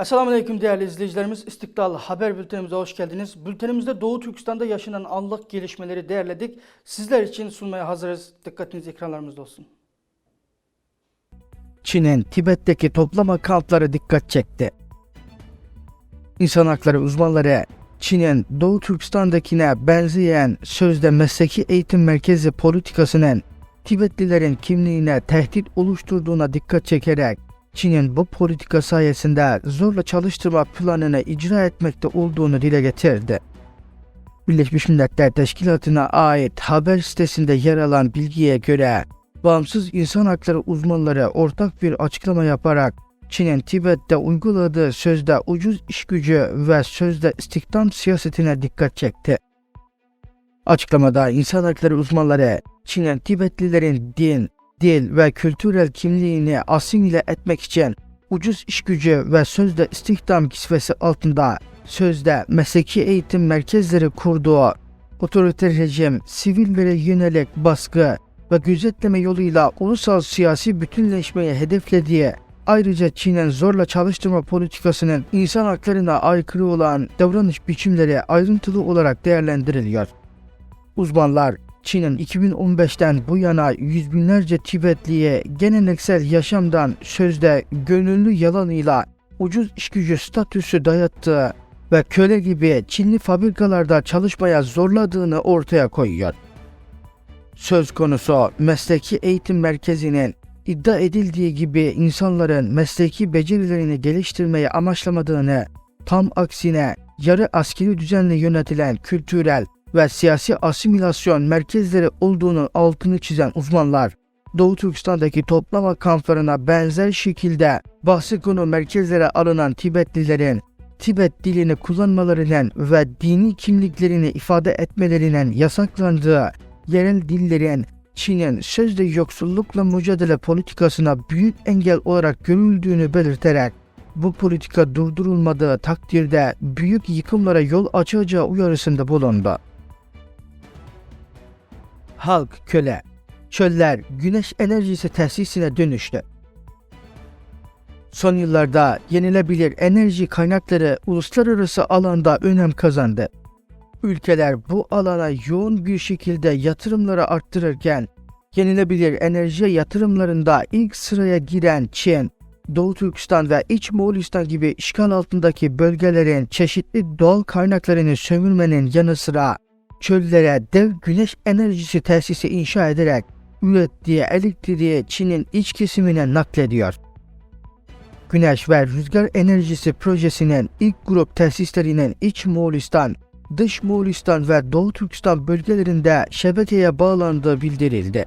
Esselamu Aleyküm değerli izleyicilerimiz. İstiklal Haber Bültenimize hoş geldiniz. Bültenimizde Doğu Türkistan'da yaşanan anlık gelişmeleri değerledik. Sizler için sunmaya hazırız. Dikkatiniz ekranlarımızda olsun. Çin'in Tibet'teki toplama kampları dikkat çekti. İnsan hakları uzmanları Çin'in Doğu Türkistan'dakine benzeyen sözde mesleki eğitim merkezi politikasının Tibetlilerin kimliğine tehdit oluşturduğuna dikkat çekerek Çin'in bu politika sayesinde zorla çalıştırma planını icra etmekte olduğunu dile getirdi. Birleşmiş Milletler Teşkilatı'na ait haber sitesinde yer alan bilgiye göre bağımsız insan hakları uzmanları ortak bir açıklama yaparak Çin'in Tibet'te uyguladığı sözde ucuz iş gücü ve sözde istihdam siyasetine dikkat çekti. Açıklamada insan hakları uzmanları Çin'in Tibetlilerin din, dil ve kültürel kimliğini asimile etmek için ucuz iş gücü ve sözde istihdam kisvesi altında sözde mesleki eğitim merkezleri kurduğu otoriter rejim sivillere yönelik baskı ve gözetleme yoluyla ulusal siyasi bütünleşmeyi hedeflediği ayrıca Çin'in zorla çalıştırma politikasının insan haklarına aykırı olan davranış biçimleri ayrıntılı olarak değerlendiriliyor. Uzmanlar Çin'in 2015'ten bu yana yüz binlerce Tibetliye geleneksel yaşamdan sözde gönüllü yalanıyla ucuz işgücü statüsü dayattığı ve köle gibi Çinli fabrikalarda çalışmaya zorladığını ortaya koyuyor. Söz konusu mesleki eğitim merkezinin iddia edildiği gibi insanların mesleki becerilerini geliştirmeyi amaçlamadığını, tam aksine yarı askeri düzenle yönetilen kültürel ve siyasi asimilasyon merkezleri olduğunu altını çizen uzmanlar, Doğu Türkistan'daki toplama kamplarına benzer şekilde bahsi konu merkezlere alınan Tibetlilerin Tibet dilini kullanmalarının ve dini kimliklerini ifade etmelerinin yasaklandığı yerel dillerin Çin'in sözde yoksullukla mücadele politikasına büyük engel olarak görüldüğünü belirterek bu politika durdurulmadığı takdirde büyük yıkımlara yol açacağı uyarısında bulundu. Halk köle, çöller güneş enerjisi tesisine dönüştü. Son yıllarda yenilebilir enerji kaynakları uluslararası alanda önem kazandı. Ülkeler bu alana yoğun bir şekilde yatırımları arttırırken yenilebilir enerji yatırımlarında ilk sıraya giren Çin, Doğu Türkistan ve İç Moğolistan gibi işgal altındaki bölgelerin çeşitli doğal kaynaklarını sömürmenin yanı sıra çöllere dev güneş enerjisi tesisi inşa ederek ürettiği elektriği Çin'in iç kesimine naklediyor. Güneş ve rüzgar enerjisi projesinin ilk grup tesislerinin İç Moğolistan, Dış Moğolistan ve Doğu Türkistan bölgelerinde şebekeye bağlandığı bildirildi.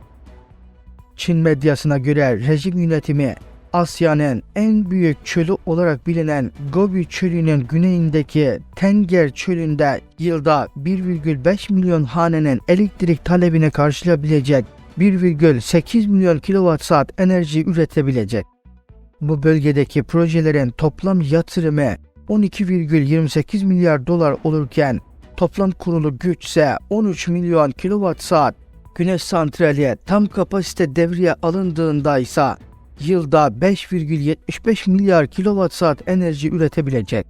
Çin medyasına göre rejim yönetimi Asya'nın en büyük çölü olarak bilinen Gobi çölünün güneyindeki Tenger çölünde yılda 1,5 milyon hanenin elektrik talebini karşılayabilecek 1,8 milyon kilowatt saat enerji üretebilecek. Bu bölgedeki projelerin toplam yatırımı 12,28 milyar dolar olurken toplam kurulu güç ise 13 milyon kilowatt saat. Güneş santrali tam kapasite devreye alındığında ise yılda 5,75 milyar kilowatt saat enerji üretebilecek.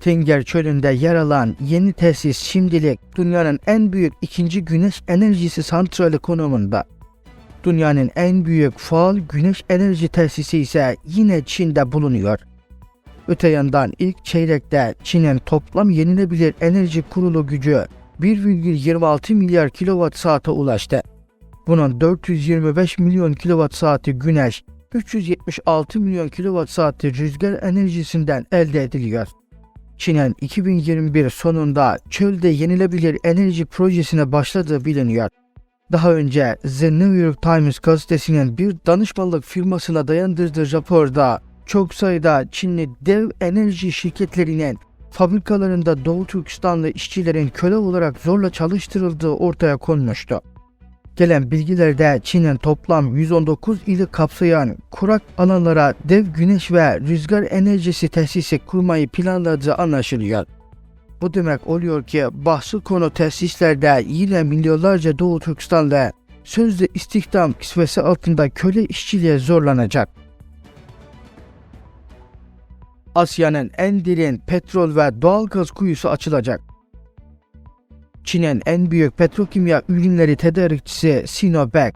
Tenger çölünde yer alan yeni tesis şimdilik dünyanın en büyük ikinci güneş enerjisi santrali konumunda. Dünyanın en büyük faal güneş enerji tesisi ise yine Çin'de bulunuyor. Öte yandan ilk çeyrekte Çin'in toplam yenilebilir enerji kurulu gücü 1,26 milyar kilowatt saate ulaştı. Bunun 425 milyon kilowatt saati güneş, 376 milyon kilowatt saati rüzgar enerjisinden elde ediliyor. Çin'in 2021 sonunda çölde yenilebilir enerji projesine başladığı biliniyor. Daha önce The New York Times gazetesinin bir danışmanlık firmasına dayandırdığı raporda çok sayıda Çinli dev enerji şirketlerinin fabrikalarında Doğu Türkistanlı işçilerin köle olarak zorla çalıştırıldığı ortaya konmuştu. Gelen bilgilerde Çin'in toplam 119 ili kapsayan kurak alanlara dev güneş ve rüzgar enerjisi tesisi kurmayı planladığı anlaşılıyor. Bu demek oluyor ki bahsi konu tesislerde yine milyonlarca Doğu Türkistanlı sözde istihdam kisvesi altında köle işçiliğe zorlanacak. Asya'nın en derin petrol ve doğalgaz kuyusu açılacak. Çin'in en büyük petrokimya ürünleri tedarikçisi Sinopec,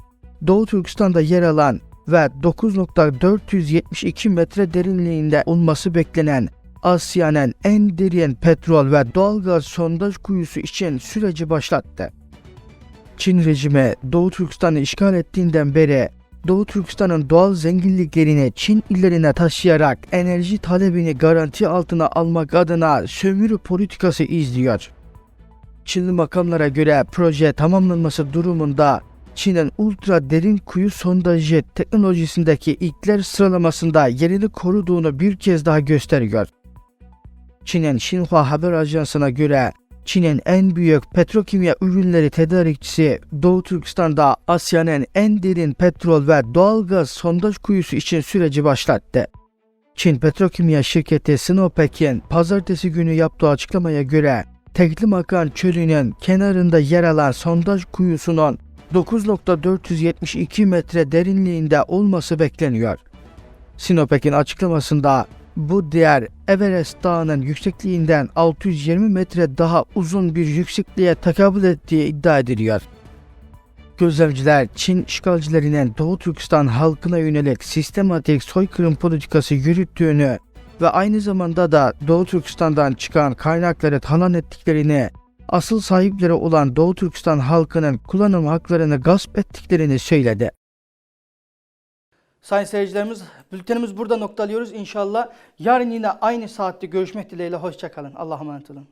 Doğu Türkistan'da yer alan ve 9.472 metre derinliğinde olması beklenen Asya'nın en derin petrol ve doğalgaz sondaj kuyusu için süreci başlattı. Çin rejimi Doğu Türkistan'ı işgal ettiğinden beri Doğu Türkistan'ın doğal zenginliklerini Çin illerine taşıyarak enerji talebini garanti altına almak adına sömürü politikası izliyor. Çinli makamlara göre proje tamamlanması durumunda Çin'in ultra derin kuyu sondajı teknolojisindeki ilkler sıralamasında yerini koruduğunu bir kez daha gösteriyor. Çin'in Xinhua haber ajansına göre Çin'in en büyük petrokimya ürünleri tedarikçisi Doğu Türkistan'da Asya'nın en derin petrol ve doğalgaz sondaj kuyusu için süreci başlattı. Çin Petrokimya şirketi Sinopec'in pazartesi günü yaptığı açıklamaya göre Tekli Makan Çölü'nün kenarında yer alan sondaj kuyusunun 9.472 metre derinliğinde olması bekleniyor. Sinopec'in açıklamasında bu değer Everest Dağı'nın yüksekliğinden 620 metre daha uzun bir yüksekliğe tekabül ettiği iddia ediliyor. Gözlemciler Çin işgalcilerinin Doğu Türkistan halkına yönelik sistematik soykırım politikası yürüttüğünü ve aynı zamanda da Doğu Türkistan'dan çıkan kaynakları talan ettiklerini, asıl sahipleri olan Doğu Türkistan halkının kullanım haklarını gasp ettiklerini söyledi. Sayın seyircilerimiz, bültenimiz burada noktalıyoruz. İnşallah yarın yine aynı saatte görüşmek dileğiyle. Hoşçakalın. Allah'a emanet olun.